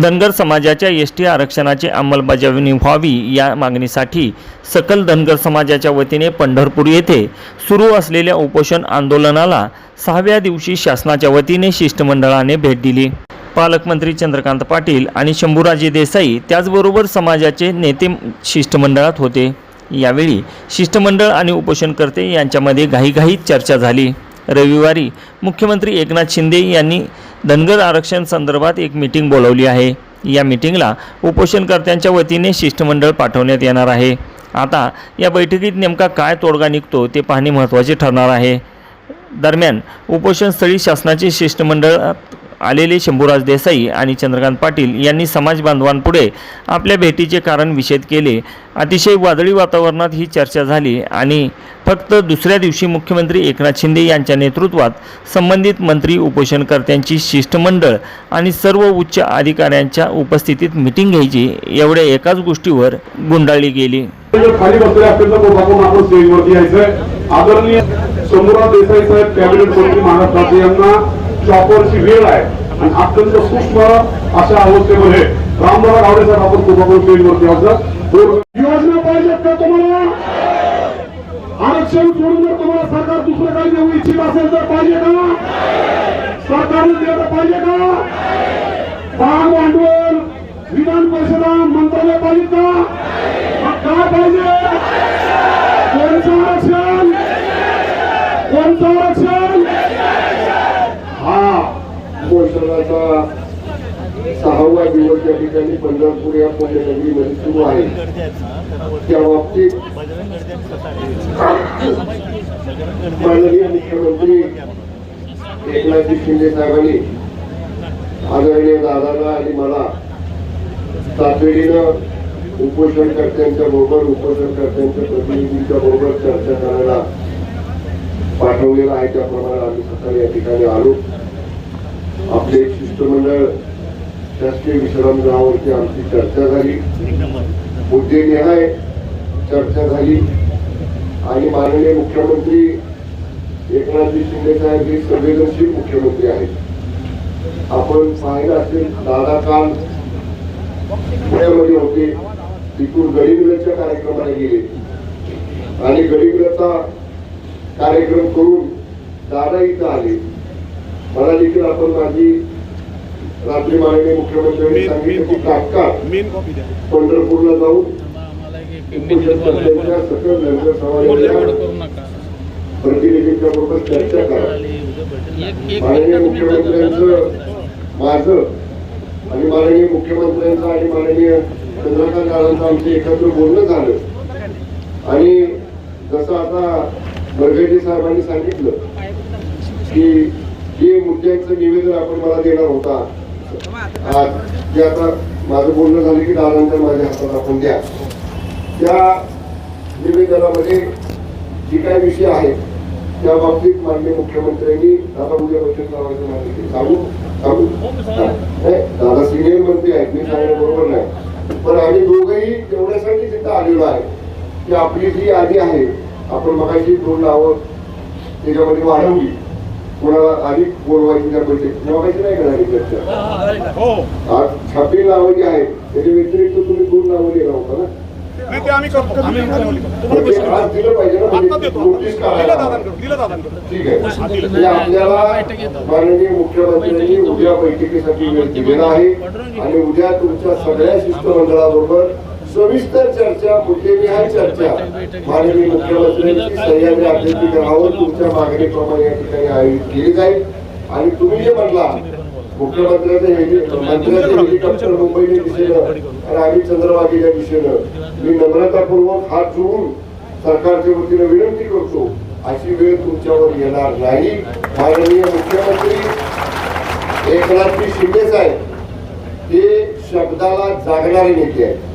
धनगर समाजाच्या S T आरक्षणाची अंमलबजावणी व्हावी या मागणीसाठी सकल धनगर समाजाच्या वतीने पंढरपूर येथे सुरू असलेल्या उपोषण आंदोलनाला सहाव्या दिवशी शासनाच्या वतीने शिष्टमंडळाने भेट दिली. पालकमंत्री चंद्रकांत पाटील आणि शंभूराजे देसाई त्याचबरोबर समाजाचे नेते शिष्टमंडळात होते. यावेळी शिष्टमंडळ आणि उपोषणकर्ते यांच्यामध्ये घाईघाईत चर्चा झाली. रविवारी मुख्यमंत्री एकनाथ शिंदे यांनी धनगर आरक्षण संदर्भात एक मीटिंग बोलावली आहे. या मीटिंगला उपोषणकर्त्यांच्या वतीने शिष्टमंडळ पाठवण्यात येणार आहे. आता या बैठकीत नेमका काय तोडगा निघतो ते पाहणे महत्त्वाचे ठरणार आहे. दरम्यान उपोषणस्थळी शासनाचे शिष्टमंडळ आलेले शंभूराज देसाई आणि चंद्रकांत पाटील यांनी समाज बांधवांपुढे आपल्या भेटीचे कारण विषेद केले. अतिशय वादळी वातावरणात ही चर्चा झाली आणि फक्त दुसऱ्या दिवशी मुख्यमंत्री एकनाथ शिंदे यांच्या नेतृत्वात संबंधित मंत्री उपोषणकर्त्यांची शिष्टमंडळ आणि सर्व उच्च अधिकाऱ्यांच्या उपस्थितीत मिटिंग घ्यायची एवढ्या एकाच गोष्टीवर गुंडाळली गेली. आदरणीय शंभूराव देसाई साहेब कॅबिनेट मंत्री महाराष्ट्राचे यांना चॉपरची वेळ आहे. आणि अत्यंत सूक्ष्म अशा अवस्थेमध्ये रामदारा गावडे साहेब आपण कोल्हापूर पेजवरती यायचं योजना पाहिजे का तुम्हाला? आरक्षण सोडून जर तुम्हाला सरकार दुसरं काही देऊ इच्छित असेल तर पाहिजे का? सरकारने द्यायला पाहिजे का? भाग भांडवल विधान परिषदा मंत्रालय पाहिजे का? काय पाहिजे कोणचं आरक्षण कोणतं आरक्षण हा पोषणाचा सहावा दिवस या ठिकाणी पंढरपूर या पुण्यनगरीमध्ये सुरू आहे. त्या बाबतीत माननीय मुख्यमंत्री एकनाथजी शिंदे साहेबांनी आदरणीय दादाला आणि मला तातडीनं उपोषणकर्त्यांच्या बरोबर उपोषणकर्त्यांच्या प्रतिनिधींच्या बरोबर चर्चा करायला पाठवलेला आहे. त्याप्रमाणे आम्ही सकाळी या ठिकाणी आलो. शिष्टमंडळ शासकीय विश्रामगृहावरती आमची चर्चा झाली. मुद्देनिहाय चर्चा झाली. आणि माननीय मुख्यमंत्री एकनाथजी शिंदे साहेब हे संवेदनशील मुख्यमंत्री आहेत. आपण पाहिलं असेल दादा काल पुण्यामध्ये होते. तिथून गडिंग्लजच्या कार्यक्रमाला गेले. आणि गडिंग्लजचा कार्यक्रम करून दादा इथं आले. मला देखील आपण माझी रात्री माननीय मुख्यमंत्र्यांनी सांगितलं की तात्काळ पंढरपूरला जाऊन उपोषणकर्त्यांच्या सकल समाजाच्या चर्चा करा. माननीय मुख्यमंत्र्यांचं माझं आणि माननीय मुख्यमंत्र्यांचं आणि माननीय चंद्रकांत दादांचं आमचं एकत्र बोलणं झालं. आणि जसं आता बर्गेजी साहेबांनी सांगितलं की जे मुद्द्यांचं निवेदन आपण मला देणार होता जे आता माझं बोलणं झालं की दादांच्या माझ्या हातात आपण द्या. त्या निवेदनामध्ये जे काही विषय आहेत त्या बाबतीत माननीय मुख्यमंत्र्यांनी दादा उद्या बैठक लावायचं सांगू? सांगू? दादा सिनियर मंत्री आहेत. मी सांगणं बरोबर नाही. पण आम्ही दोघंही तेवढ्यासाठी तिथं आलेलो आहे की आपली जी यादी आहे आपण मगाशी दोन नावं त्याच्यामध्ये वाढवली. कोणाला अधिक बोलवायची त्या बैठक नाही का झाली चर्चा हो आज छापील नावं जी आहेत त्याच्या व्यतिरिक्त तुम्ही दोन नावं दिला होता ना माननीय मुख्यमंत्र्यांनी उद्या बैठकीसाठी वेळ दिलेला आहे. आणि उद्या तुमच्या सगळ्या शिष्टमंडळाबरोबर सविस्तर चर्चा मुद्देनिहाय चर्चा. माननीय मुख्यमंत्र्यांची सह्याद्री अभ्यर्थीगृहावर तुमच्या मागणीप्रमाणे या ठिकाणी आयोजित केली जाईल. आणि तुम्ही जे म्हणला मुख्यमंत्र्याचं हेलि- हेलिकॉप्टर मुंबईच्या दिशेनं आणि आम्ही चंद्रभागेच्या दिशेनं मी नम्रतापूर्वक हात जोडून सरकारच्या वतीनं विनंती करतो अशी वेळ तुमच्यावर येणार नाही. माननीय मुख्यमंत्री एकनाथजी शिंदे साहेब शब्दाला जागणारे नेते आहेत.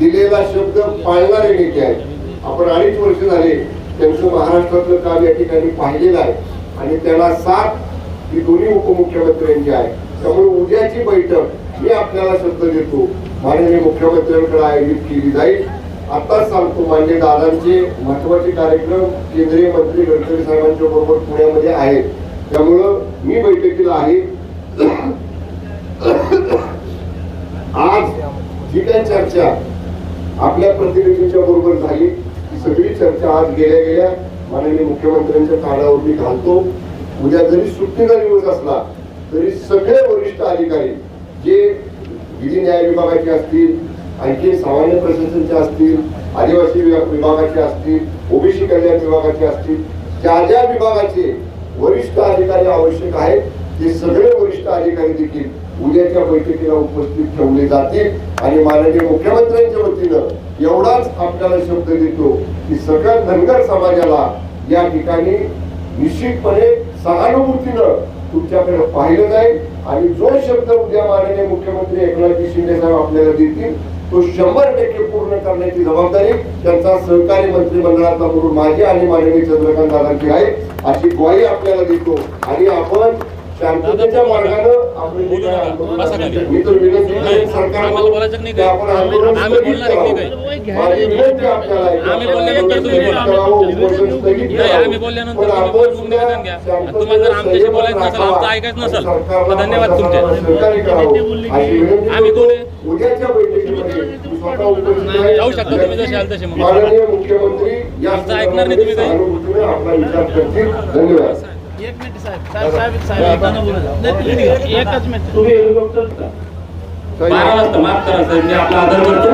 दिलेला शब्द पाळणारे नेते आहेत. आपण अडीच वर्ष झाले त्यांचं महाराष्ट्रातलं काम या ठिकाणी पाहिलेलं आहे. आणि त्याला साथ ही दोन्ही उपमुख्यमंत्र्यांची आहे. त्यामुळे उद्याची बैठक मी आपल्याला शब्द देतो. माननीय मुख्यमंत्र्यांकडे आयोजित केली जाईल. आताच सांगतो मान्य दादांचे महत्त्वाचे कार्यक्रम केंद्रीय मंत्री गडकरी साहेबांच्या बरोबर पुण्यामध्ये आहेत. त्यामुळं मी बैठकीला आहे. आज जी काही चर्चा आपल्या प्रतिनिधींच्या बरोबर झाली. ती सगळी चर्चा आज गेल्या गेल्या माननीय मुख्यमंत्र्यांच्या कानावरती घालतो. उद्या जरी सुट्टीचा दिवस असला तरी सगळे वरिष्ठ अधिकारी जे विधी न्याय विभागाचे असतील आणखी सामान्य प्रशासनचे असतील आदिवासी विभागाचे असतील ओबीसी कल्याण विभागाचे असतील ज्या ज्या विभागाचे वरिष्ठ अधिकारी आवश्यक आहेत ते सगळे वरिष्ठ अधिकारी देखील उद्याच्या बैठकीला उपस्थित ठेवले जाते आणि माननीय मुख्यमंत्र्यांच्या वतीनं एवढाच आपल्याला शब्द देतो की सकल धनगर समाजाला या ठिकाणी निश्चितपणे सहानुभूतीनं तुमच्याकडे पाहिलं जाईल. आणि जो शब्द उद्या माननीय मुख्यमंत्री एकनाथजी शिंदे साहेब आपल्याला देतील तो शंभर टक्के पूर्ण करण्याची जबाबदारी त्यांचा सहकारी मंत्रिमंडळाचा म्हणून माझी आणि माननीय चंद्रकांत दादांची आहे. अशी ग्वाही आपल्याला देतो. आणि आपण शांततेच्या मार्गानं असेल, मी तर विनंती करेन सरकारला आपण आंदोलन आम्ही स्थगित करावं. माझी विनंती आपल्याला आपण उपोषण स्थगित करावं. पण आपण सुद्धा सरकारला. सहकार्य करावं. अशी विनंती? उद्याच्या बैठकीमध्ये स्वतः उपस्थित. माननीय मुख्यमंत्री या आपला विचार करतील धन्यवाद मिनिट. तुम्ही बारा वाजता माफ करा सर मी आपला आदर करतो.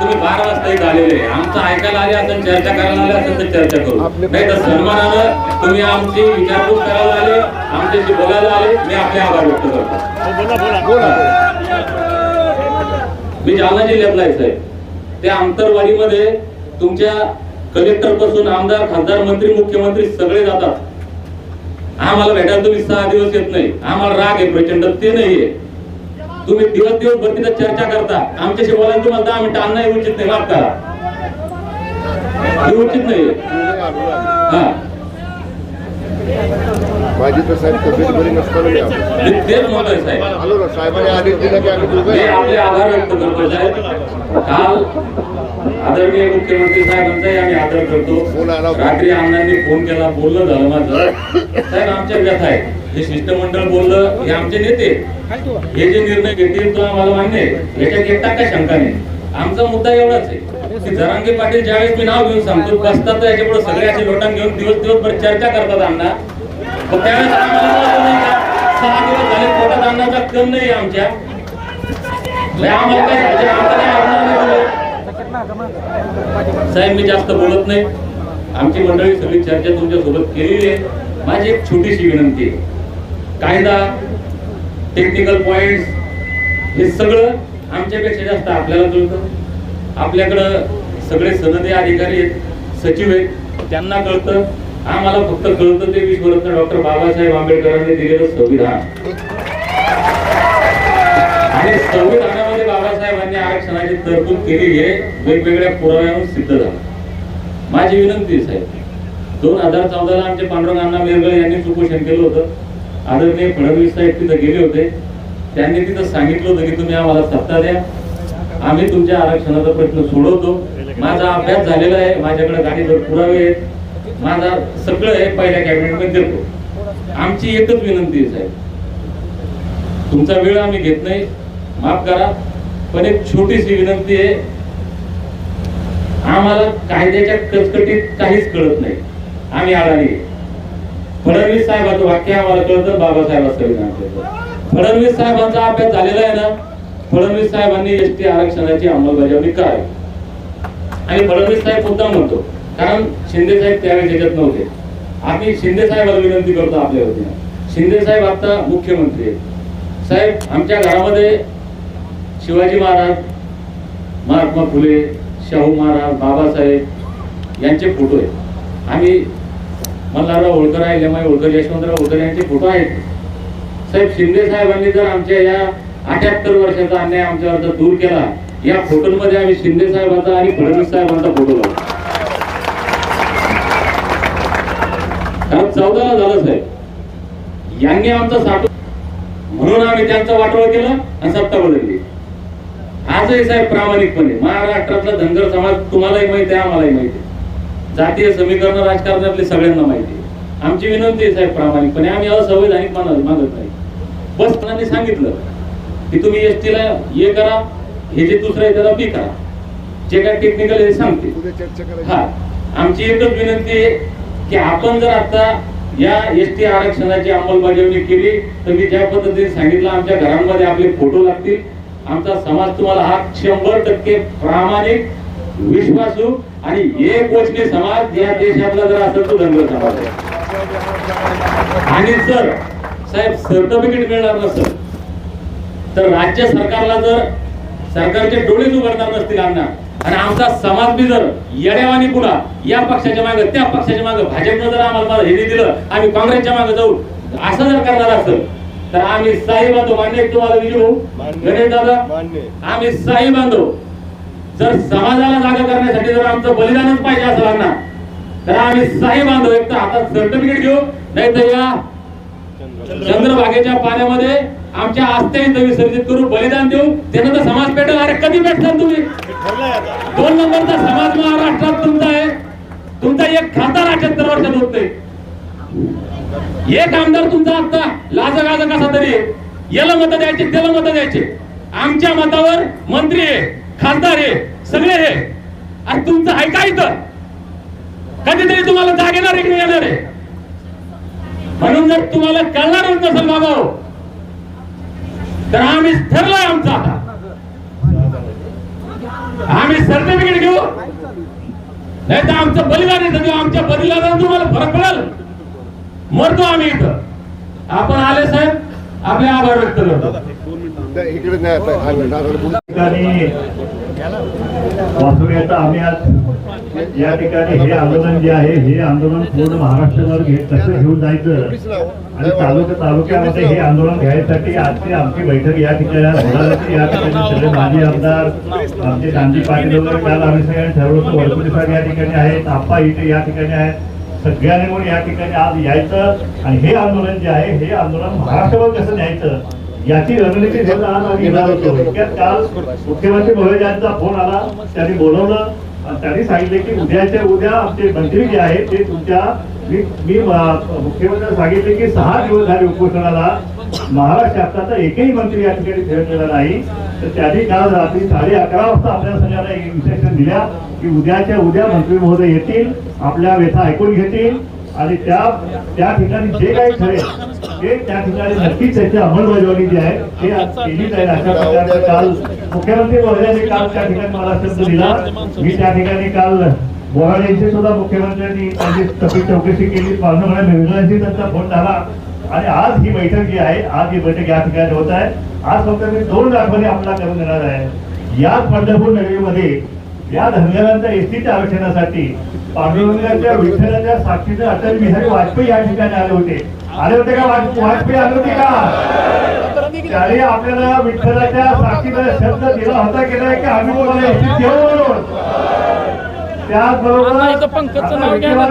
तुम्ही बारा वाजता इथं आलेले आहे. आमचं ऐकायला आले असेल चर्चा करायला आले असेल तर चर्चा करू. नाही तर सन्मानानं तुम्ही आमची विचारपूस करायला आले आमच्याशी बोलायला आले. मी आपले आभार व्यक्त करतो. मी जालना जिल्ह्यातला आहे साहेब. त्या आंतरवाडीमध्ये तुमच्या कलेक्टरपासून आमदार खासदार मंत्री मुख्यमंत्री सगळे जातात. आम्हाला भेटायला तुम्ही सहा दिवस येत नाही. आम्हाला राग आहे प्रचंड ते नाहीये तुम्ही दिवस दिवस भर चर्चा करता. आमच्याशी बोलायला तुम्हाला दहा मिनिटं अन्ना येऊ उचित नाही माफ करा. उचित नाही हा. माझी तर साहेब तब्येत बरी नसताना मी आलो. तेच म्हणतोय साहेब. आलो ना साहेबांनी आदेश दिला की आम्ही दोघं मी आपले आभार व्यक्त करतो साहेब. काल आदरणीय मुख्यमंत्री साहेबांचाही आम्ही आदर फोन आला करतो होता. रात्री अण्णांनी फोन केला बोलणं झालं माझं साहेब आमच्या व्यथा आहे. हे शिष्टमंडळ बोललं हे आमचे नेते. हे जे निर्णय घेतील तो आम्हाला मान्य आहे. याच्यात एक टक्का शंका नाही. आमचा मुद्दा एवढाच आहे की जरांगे पाटील ज्यावेळेस मी नाव घेऊन सांगतो बसतात तर याच्यापुढे सगळे असे लोटांग घेऊन दिवस दिवसभर चर्चा करतात अण्णा. पण त्यावेळेस आम्हाला नाही सहा दिवस झाले पोटात अन्नाचा कम नाही आमच्या. आम्हाला काय आमचं नाही साहेब मी जास्त बोलत नाही. आमची मंडळी सगळी चर्चा तुमच्यासोबत केलेली आहे. माझी एक छोटीशी विनंती आहे. कायदा टेक्निकल पॉइंट हे सगळं आमच्यापेक्षा जास्त आपल्याला कळतं. आपल्याकडं सगळे सनदी अधिकारी आहेत सचिव आहेत त्यांना कळतं. आम्हाला फक्त कळतं ते विश्वरत्न डॉक्टर बाबासाहेब आंबेडकरांनी दिलेलं संविधान. आणि संविधानामध्ये बाबासाहेबांनी आरक्षणाची तरतूद केली आहे वेगवेगळ्या पुराव्यावरून सिद्ध झालं. माझी विनंती साहेब दोन हजार चौदाला आमचे पांडुरंग अण्णा मेरगळ यांनी उपोषण केलं होतं. आदरणीय फडणवीस साहेब तिथं गेले होते. त्यांनी तिथं सांगितलं होतं की तुम्ही आम्हाला सत्ता द्या. आम्ही तुमच्या आरक्षणाचा प्रश्न सोडवतो. माझा अभ्यास झालेला आहे. माझ्याकडे गाडीवर पुरावे आहेत. माझा सगळं आहे पहिल्या कॅबिनेटमध्ये देतो. आमची एकच विनंती आहे साहेब. तुमचा वेळ आम्ही घेत नाही. माफ करा पण एक छोटीशी विनंती आहे. आम्हाला कायद्याच्या कचकटीत काहीच कळत नाही. आम्ही अडाणी फडणवीस साहेबांचं वाक्य आम्हाला कळतं बाबासाहेबांचं संविधान कळतं फडणवीस साहेबांचा अभ्यास झालेला आहे ना फडणवीस साहेबांनी एस टी आरक्षणाची अंमलबजावणी करावी. आणि फडणवीस साहेब मुद्दा म्हणतो कारण शिंदे साहेब त्यावेळेस याच्यात नव्हते. आम्ही शिंदे साहेबाला विनंती करतो आपल्या वतीनं. शिंदे साहेब आता मुख्यमंत्री आहेत. साहेब आमच्या घरामध्ये शिवाजी महाराज महात्मा फुले शाहू महाराज बाबासाहेब यांचे फोटो आहेत. आम्ही मल्हारराव होळकर आहे लेमाई होळकर यशवंतराव होळकर यांचे फोटो आहेत. साहेब शिंदे साहेबांनी जर आमच्या या अठ्याहत्तर वर्षाचा अन्याय आमच्यावर दूर केला या फोटोंमध्ये आम्ही शिंदे साहेबांचा आणि फडणवीस साहेबांचा फोटो लावतो. कारण चौदाला झालं साहेब यांनी आमचा साठो म्हणून आम्ही त्यांचं वाटोळ केलं आणि सत्ता बदलली. आजही साहेब प्रामाणिकपणे महाराष्ट्रातला धनगर समाज तुम्हालाही माहिती आहे आम्हालाही माहिती आहे. जातीय समीकरण राजकारणातले सगळ्यांना माहिती आहे. आमची विनंती आहे साहेब प्रामाणिकपणे आम्ही असंवैधानिक मानत मागत नाही. बस त्यांनी सांगितलं की तुम्ही एस टीला हे करा हे जे दुसरं आहे त्याला बी करा. जे काय टेक्निकल हे सांगते हा. आमची एकच विनंती आहे की आपण जर आता या एस टी आरक्षणाची अंमलबजावणी केली तर मी ज्या पद्धतीने सांगितलं आमच्या घरांमध्ये आपले फोटो लागतील. आमचा समाज तुम्हाला हा शंभर टक्के प्रामाणिक विश्वासू आणि एक वचनी समाज या देशातला जर असेल तो धनगर समाज आहे. आणि जर साहेब सर्टिफिकेट मिळणार नसेल तर राज्य सरकारला जर सरकारचे डोळेच उघडणार नसतील अण्णा. आणि आमचा समाज बी जर येड्यावानी पुन्हा या पक्षाच्या मागे त्या पक्षाच्या मागे भाजपनं जर आम्हाला हे दिलं आम्ही काँग्रेसच्या मागे जाऊ असं जर करणार असेल तर आम्ही साई बांधव मान्य तुम्हाला विजू गणेश दादा. आम्ही साई बांधव. जर समाजाला जागा करण्यासाठी जर आमचं बलिदानच पाहिजे असं अण्णा तर आम्ही साई बांधव एक तर हातात सर्टिफिकेट घेऊ नाही तर या चंद्रभागेच्या पाण्यामध्ये आमच्या आस्थे विसर्जित करू बलिदान देऊ. त्यानंतर समाज पेटेल अरे कधी भेटणार तुम्ही? दोन नंबरचा समाज महाराष्ट्रात तुमचा आहे. तुमचा एक खासदार अठ्याहत्तर वर्षात होत नाही एक आमदार तुमचा आता लाज गाज कसा तरी याला मत द्यायचे त्याला मत द्यायचे. आमच्या मतावर मंत्री आहे खासदार आहे सगळे हे आणि तुमचं आहे का इथं? कधीतरी तुम्हाला जागेणार इकडे येणार आहे. म्हणून जर तुम्हाला कळणारच नसेल बाबा हो, तर आम्ही ठरलोय आमचा आता. आम्ही सर्टिफिकेट घेऊ. नाही तर आमचं बलिदान येतं किंवा आमच्या बलिदानात तुम्हाला फरक पडेल. मरतो आम्ही इथं. आपण आले साहेब आपले आभार व्यक्त करतो. ठिकाणी आम्ही आज या ठिकाणी हे आंदोलन जे आहे हे आंदोलन पूर्ण महाराष्ट्रभर घेत कसं घेऊन जायचं. आणि तालुका तालुक्यामध्ये हे आंदोलन घ्यायसाठी आजची आमची बैठक या ठिकाणी आज या ठिकाणी सगळे माजी आमदार आमचे गांधी पाटील वगैरे काल आम्ही सगळ्यांनी ठरवलं वरपुरी साहेब या ठिकाणी आहेत आप्पा इथे या ठिकाणी आहेत. सगळ्यांनी म्हणून या ठिकाणी आज यायचं. आणि हे आंदोलन जे आहे हे आंदोलन महाराष्ट्रभर कसं न्यायचं याची रणनीती घेऊन आज आम्ही येणार होतो. इतक्यात काल मुख्यमंत्री महोदय यांचा फोन आला. त्यांनी बोलवलं. त्यांनी सांगितले की उद्याच्या उद्या आमचे मंत्री जे आहेत ते तुमच्या मी मी मुख्यमंत्र्यांना सांगितले की सहा दिवस झाले उपोषणाला. महाराष्ट्र शासनाचा एकही मंत्री या ठिकाणी फिरकलेला नाही. तर त्यांनी काल रात्री साडे अकरा वाजता आपल्या सगळ्यांना एक इन्स्ट्रक्शन दिल्या की उद्याच्या उद्या मंत्री महोदय येतील आपल्या व्यथा ऐकून घेतील. आणि त्या त्या ठिकाणी जे काही ठरेल ते त्या ठिकाणी नक्कीच याची अंमलबजावणी जी आहे ते केली जाईल अशा प्रकारचं काल मुख्यमंत्री महोदयांनी काल त्या ठिकाणी मला शब्द दिला. मी त्या ठिकाणी काल बोराड यांची सुद्धा मुख्यमंत्र्यांनी त्यांची तपी चौकशी केली. पालघर निर्णयांशी त्यांचा फोन झाला. आणि आज ही बैठक जी आहे आज ही बैठक या ठिकाणी होत आहे. आज फक्त मी दोन आठवणी आपला करून देणार आहे. याच पंढरपूर नगरीमध्ये या धनगरांच्या एसटीच्या आरक्षणासाठी पांडुरंगाच्या विठ्ठलाच्या साक्षीने अटल बिहारी वाजपेयी या ठिकाणी आले होते. आले होते का वाज- वाजपेयी आले होते का? त्याने आपल्याला विठ्ठलाच्या साक्षीने शब्द दिला होता की नाही की? आम्ही तुम्हाला म्हणून. त्याचबरोबर.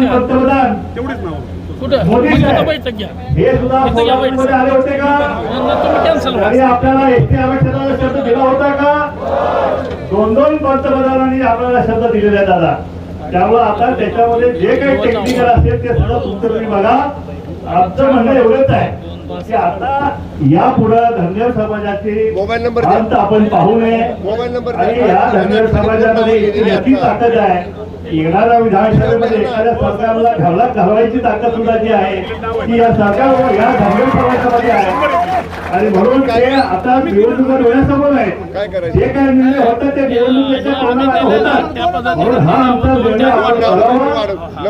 पंतप्रधान तेवढीच नाव. कुठं? मोदी हे सुद्धा इथं या सोलापूरमध्ये आले होते का? आपल्याला एसटी आरक्षणाचा शब्द दिला होता का? दोन दोन पंतप्रधानांनी आपल्याला शब्द दिलेले दादा त्यामुळे आता त्याच्यामध्ये जे काही टेक्निकल असेल ते सुद्धा तुमचं तुम्ही बघा. आमचं म्हणणं एवढंच आहे की आता या पुढे धनगर समाजाची मोबाईल नंबर आपण पाहू नये. मोबाईल नंबर द्या. आणि या धनगर समाजामध्ये इतकी मोठी ताकद आहे. येणाऱ्या विधानसभेमध्ये एखाद्या सरकारला घाला घालवायची ताकद सुद्धा जी आहे ती या सरकार या धनगर समाजामध्ये आहे. आणि म्हणून ते आता निवडणुका डोळ्यासमोर आहेत काय करायचं? जे काही निर्णय होतात ते निवडणुकीच्या तोंडाला होतात. म्हणून हा आमचा निर्णय आपण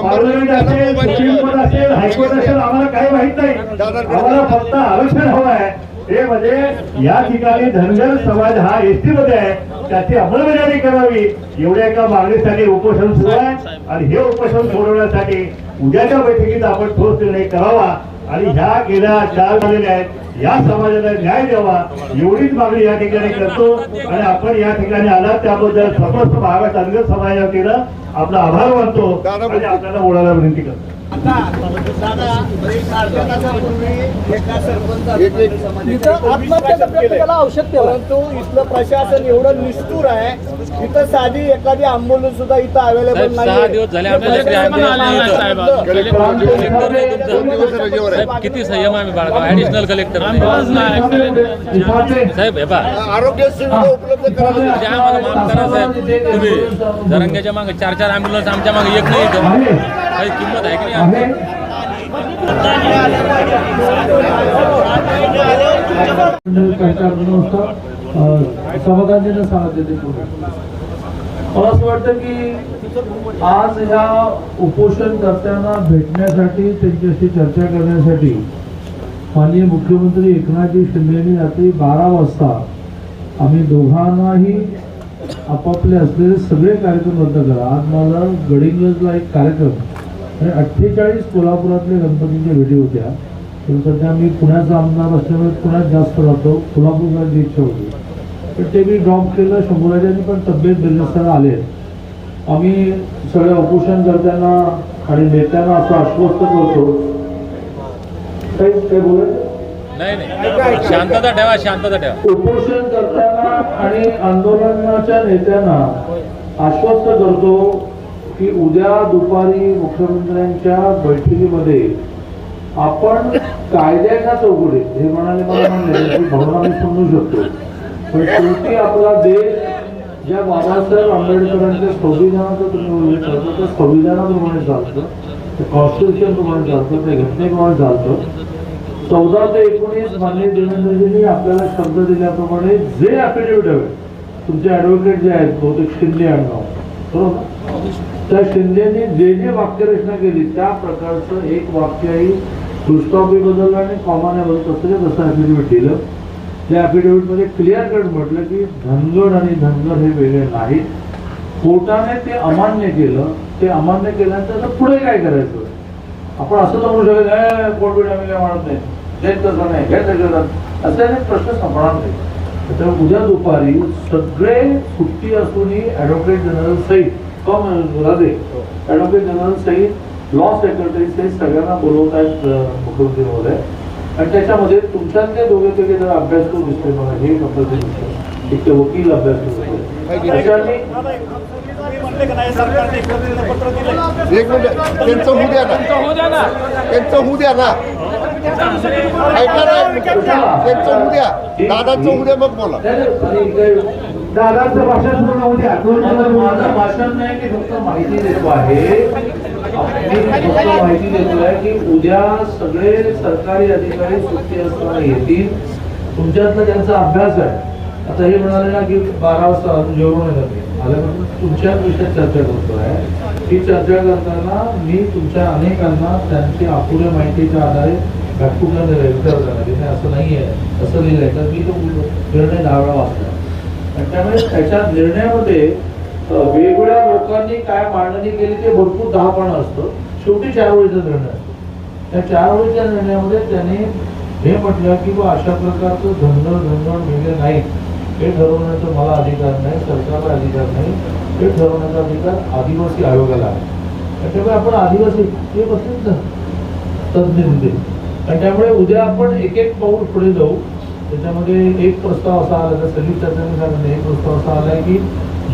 पार्लमेंट असेल सुप्रीम कोर्ट असेल हायकोर्ट असेल आम्हाला काही माहीत नाही. आम्हाला फक्त आरक्षण हवं आहे. ते म्हणजे या ठिकाणी धनगर समाज हा एसटी मध्ये आहे. त्याची अंमलबजावणी करावी. एवढ्या एका मागणीसाठी उपोषण सुरू आहे. आणि हे उपोषण सोडवण्यासाठी उद्याच्या बैठकीत आपण ठोस निर्णय करावा. आणि ह्या गेल्या चार झालेल्या आहेत. या समाजाला न्याय द्यावा. एवढीच मागणी या ठिकाणी करतो. आणि आपण या ठिकाणी आला त्याबद्दल समस्त भागात धनगर समाजा केलं. आपला आभार मानतो. आणि आपल्याला बोलायला विनंती करतो. परंतु इथलं प्रशासन एवढं निष्ठुर आहे इथं साधी एखादी आंबोलन्स सुद्धा इथं अवेलेबल नाही किती संयम आम्ही बाळगा ऍडिशनल कलेक्टर साहेब हे आरोग्य सुविधा उपलब्ध करा म्हणजे आम्हाला माफ करा साहेब तुम्ही. जरंग्याच्या मागे चार चार अँब्युलन्स आमच्या मागे एक नाही काही किंमत आहे की नाही? सांगितले मला असं वाटतं की आज ह्या उपोषणकर्त्यांना भेटण्यासाठी त्यांच्याशी चर्चा करण्यासाठी माननीय मुख्यमंत्री एकनाथजी शिंदेनी रात्री बारा वाजता आम्ही दोघांनाही आपापले असलेले सगळे कार्यक्रम रद्द करा. आज मला गडिंग्लजला एक कार्यक्रम. आणि अठ्ठेचाळीस कोल्हापुरातल्या गणपतींच्या भेटी होत्या. तर सध्या मी पुण्याचा आमदार असल्यामुळे पुण्यात जास्त राहतो. कोल्हापूर जायची इच्छा होती. पण ते मी ड्रॉप केलं. शंभराजांनी पण तब्येत बिघडताना आले. आम्ही सगळ्या उपोषणकर्त्यांना आणि नेत्यांना असं आश्वस्त करतो. काही काही बोलायचं? नाही नाही. शांतता ठेवा शांतता ठेवा. उपोषण करताना आणि आंदोलनाच्या नेत्यांना आश्वस्त करतो. की उद्या दुपारी मुख्यमंत्र्यांच्या बैठकीमध्ये आपण कायद्याच्या चौकटीत हे म्हणाले मला म्हणले की भावना मी समजू शकतो. पण शेवटी आपला देश ज्या बाबासाहेब आंबेडकरांच्या संविधानाचं तुम्ही उल्लेख करता त्या संविधानाप्रमाणे चालतं ते कॉन्स्टिट्युशन प्रमाणे चालतं ते घटनेप्रमाणे चालतं. चौदा ते एकोणीस मान्य देवेंद्रजींनी आपल्याला शब्द दिल्याप्रमाणे जे अफिडेव्हिट हवे तुमचे ऍडव्होकेट जे आहेत बहुतेक शिंदे आडनाव बरोबर? त्या शिंदेनी जे जे वाक्यरचना केली त्या प्रकारचं एक वाक्यही फुलस्टॉपही बदललं आणि कॉमाने बदल तसं तसं अफिडेव्हिट दिलं. त्या मध्ये क्लिअर कट म्हटलं की धनगड आणि धनगर हे वेगळे नाहीत. कोर्टाने ते अमान्य केलं. ते अमान्य केल्यानंतर पुढे काय करायचं? आपण असं तर म्हणू शकत नाही कोर्ट आम्ही काय म्हणत नाही? देत तसं नाही घेत तसं असं प्रश्न संपणार नाही त्याच्यामुळे उद्या दुपारी सगळे सुट्टी असूनही ऍडव्होकेट जनरल सहित कम राजे ऍडव्होकेट जनरल लॉ सेक्रेटरी सगळ्यांना बोलवत आहेत मुख्यमंत्री महोदय. आणि त्याच्यामध्ये तुमच्यातले दोघे तिघे जर अभ्यास करू दिसले मला हे कंपल्सरी दिसतं एक ते वकील अभ्यास करू एक मिनिट. त्यांचं होऊ द्या ना. हो द्या ना त्यांचं होऊ द्या ना. ऐका ना. त्यांचं होऊ द्या. दादांचं होऊ द्या मग बोला. दादाचं भाषण पूर्ण होऊ द्या. माझं भाषण नाही की फक्त माहिती देतो आहे. माहिती देतोय की उद्या सगळे सरकारी अधिकारी सुट्टी असताना येतील. तुमच्यातला ज्यांचा अभ्यास आहे. आता हे म्हणाले ना की बारा वाजता जेवण नाही. आल्यापासून तुमच्या विषयात चर्चा करतोय ही चर्चा करताना मी तुमच्या अनेकांना त्यांची अपुऱ्या माहितीच्या आधारे घटकुटला विचार करणार की नाही असं नाहीये. असं लिहिलंय तर मी तो निर्णय दहा वेळा वाचला. त्यामुळे त्याच्या निर्णयामध्ये वेगवेगळ्या लोकांनी काय मांडणी केली ते भरपूर दहा असतं. शेवटी चार वेळीचा निर्णय असतो. त्या चार वेळीच्या निर्णयामध्ये त्याने हे म्हटलं की बा अशा प्रकारचं धनगर धनगड मिळले नाही. हे ठरवण्याचा मला अधिकार नाही सरकारला अधिकार नाही. हे ठरवण्याचा अधिकार आदिवासी आयोगाला आहे. त्याच्यामुळे त्यामुळे आपण आदिवासी हे बसलेच ना तज्ज्ञ तिथे आणि त्यामुळे उद्या आपण एक एक पाऊल पुढे जाऊ. त्याच्यामध्ये एक प्रस्ताव असा आला तर संयुक्त चर्चेने सांगितलं एक प्रस्ताव असा आलाय की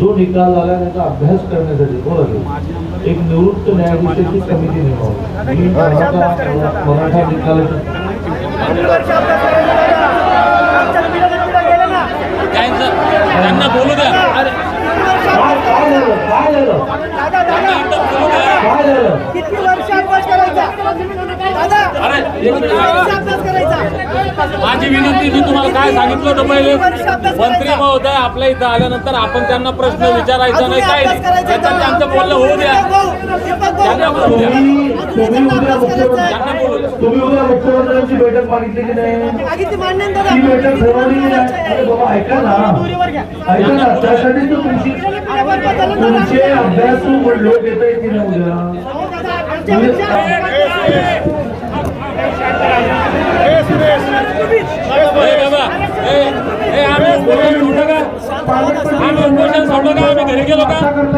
जो निकाल आला त्याचा अभ्यास करण्यासाठी कोण आले एक निवृत्त न्यायाधीशाची समिती नेमावी मी मराठा निकालाची त्यांचं त्यांना बोलू द्या. काय काय झालं? माझी विनंती मी तुम्हाला काय सांगितलं होतं पहिले? मंत्री महोदय आपल्या इथं आल्यानंतर आपण त्यांना प्रश्न विचारायचा नाही काय नाही. त्याच्यात त्यांचं बोलणं होऊ द्या. त्यांना बोलू द्या. तुम्ही उद्या मुख्यमंत्री त्यांना बोलू द्या. तुम्ही उद्या मुख्यमंत्र्यांची बैठक मागितली की नाही ती बैठक ठरवली की नाही अरे बाबा ऐका ना. ऐका ना त्यासाठी तर तुमची तुमचे अभ्यासू लोक येत आहेत की नाही उद्या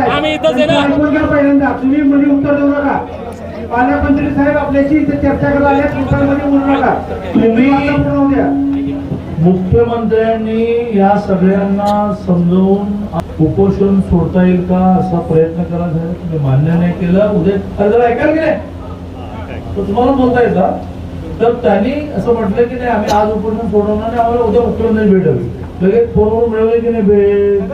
आम्ही इथंच आहे ना तुम्ही मध्ये उत्तर देऊ नका पालकमंत्री साहेब आपल्याशी इथे चर्चा करायला आल्या बोलू नका तुम्ही मुख्यमंत्र्यांनी या सगळ्यांना समजावून उपोषण सोडता येईल का असा प्रयत्न करा साहेब. तुम्ही मान्य नाही केलं. उद्या अरे जरा तर तुम्हाला बोलता येत. तर त्यांनी असं म्हटलं की नाही आम्ही आज उपोषण सोडवणार नाही आम्हाला उद्या मुख्यमंत्री भेट हवी लगेच फोनवरून मिळवले की नाही भेट?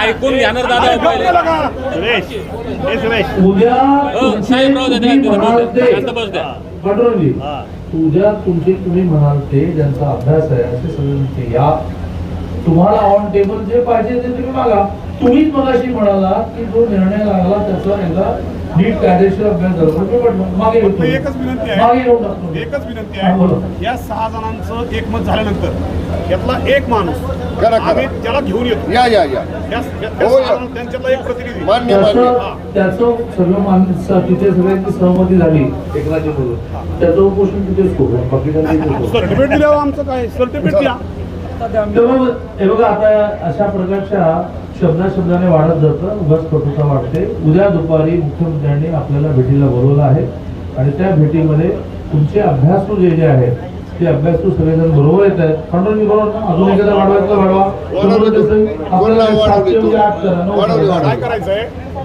ऐकून दादा उद्या हो, तुमचे तुम्ही म्हणाल. ते- शांत बस द्या. पांडुरंगजी, उद्या तुमचे तुम्ही म्हणाल ते ज्यांचा अभ्यास आहे असे सगळे या. तुम्हाला ऑन टेबल जे पाहिजे ते तुम्ही मागा. तुम्हीच मगाशी म्हणाला की जो निर्णय लागला त्याचा एकदा नीट कायदेशीर अभ्यास झाला. म्हटलं, मागे एकच विनंती मागे आहे. एकच विनंती. आहे. या सहा जणांचं एकमत झाल्यानंतर यातला एक माणूस. आम्ही त्याला घेऊन येतो. या या या. या- या- त्या या. सहा जणां- त्यांच्यातला एक प्रतिनिधी. मान्य मान्य. त्याचं त्याचं सगळं मान्य तिथे सगळ्यांची सहमती झाली एकनाथजी बोलून त्याचं उपोषण तिथेच करू. बाकी सर्टिफिकेट दिल्यावर आमचं काय? सर्टिफिकेट द्या. हे बघा आता अशा प्रकारच्या शब्दा शब्दाने वाढत जातं उगाच कटुता वाढते उद्या दुपारी मुख्यमंत्र्यांनी आपल्याला भेटीला बोलवलं आहे. आणि त्या भेटीमध्ये तुमचे अभ्यासू जे जे आहेत ते अभ्यासू सगळेजण बरोबर येत आहेत. पांडुरंगी बरोबर ना? अजून एखादा वाढवायचा वाढवा. आपल्याला सातशे आठ करा,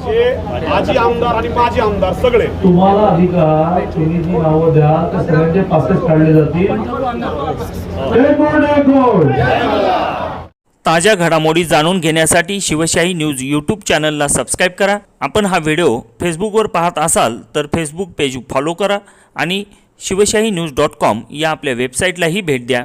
जे आजी आमदार आणि माजी आमदार सगळे. तुम्हाला अधिकार तुम्ही जी नावं द्या त्या सगळ्यांचे पासेस काढले जातील. ताज्या घडामोडी जाणून घेण्यासाठी शिवशाही न्यूज यूट्यूब चॅनलला सबस्क्राईब करा. आपण हा व्हिडिओ फेसबुकवर पाहत असाल तर फेसबुक पेज फॉलो करा आणि शिवशाही न्यूज डॉट कॉम या आपल्या वेबसाईटलाही भेट द्या.